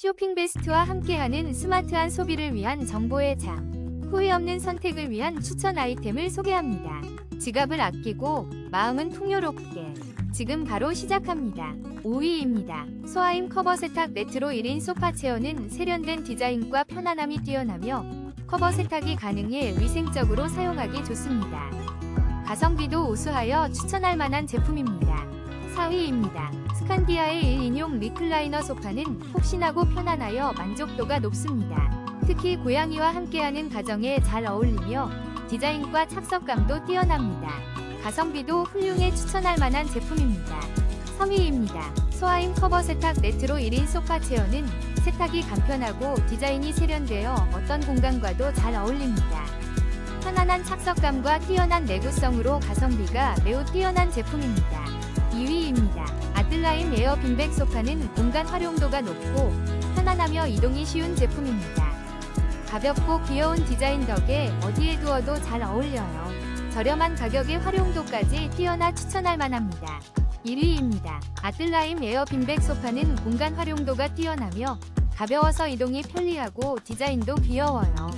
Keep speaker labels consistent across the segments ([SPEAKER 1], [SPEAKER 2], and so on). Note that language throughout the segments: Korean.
[SPEAKER 1] 쇼핑 베스트와 함께하는 스마트한 소비를 위한 정보의 장. 후회 없는 선택을 위한 추천 아이템을 소개합니다. 지갑을 아끼고 마음은 풍요롭게. 지금 바로 시작합니다. 5위입니다. 소아임 커버 세탁 레트로 1인 소파 체어는 세련된 디자인과 편안함이 뛰어나며 커버 세탁이 가능해 위생적으로 사용하기 좋습니다. 가성비도 우수하여 추천할 만한 제품입니다. 4위입니다. 스칸디아의 1인용 리클라이너 소파는 폭신하고 편안하여 만족도가 높습니다. 특히 고양이와 함께하는 가정에 잘 어울리며 디자인과 착석감도 뛰어납니다. 가성비도 훌륭해 추천할 만한 제품입니다. 3위입니다. 소아임 커버 세탁 레트로 1인 소파 체어는 세탁이 간편하고 디자인이 세련되어 어떤 공간과도 잘 어울립니다. 편안한 착석감과 뛰어난 내구성으로 가성비가 매우 뛰어난 제품입니다. 2위입니다. 아틀라인 에어 빈백 소파는 공간 활용도가 높고 편안하며 이동이 쉬운 제품입니다. 가볍고 귀여운 디자인 덕에 어디에 두어도 잘 어울려요. 저렴한 가격에 활용도까지 뛰어나 추천할 만합니다. 1위입니다. 아틀라임 에어 빈백 소파는 공간 활용도가 뛰어나며 가벼워서 이동이 편리하고 디자인도 귀여워요.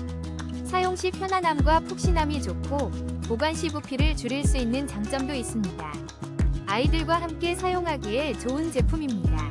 [SPEAKER 1] 사용 시 편안함과 푹신함이 좋고 보관 시 부피를 줄일 수 있는 장점도 있습니다. 아이들과 함께 사용하기에 좋은 제품입니다.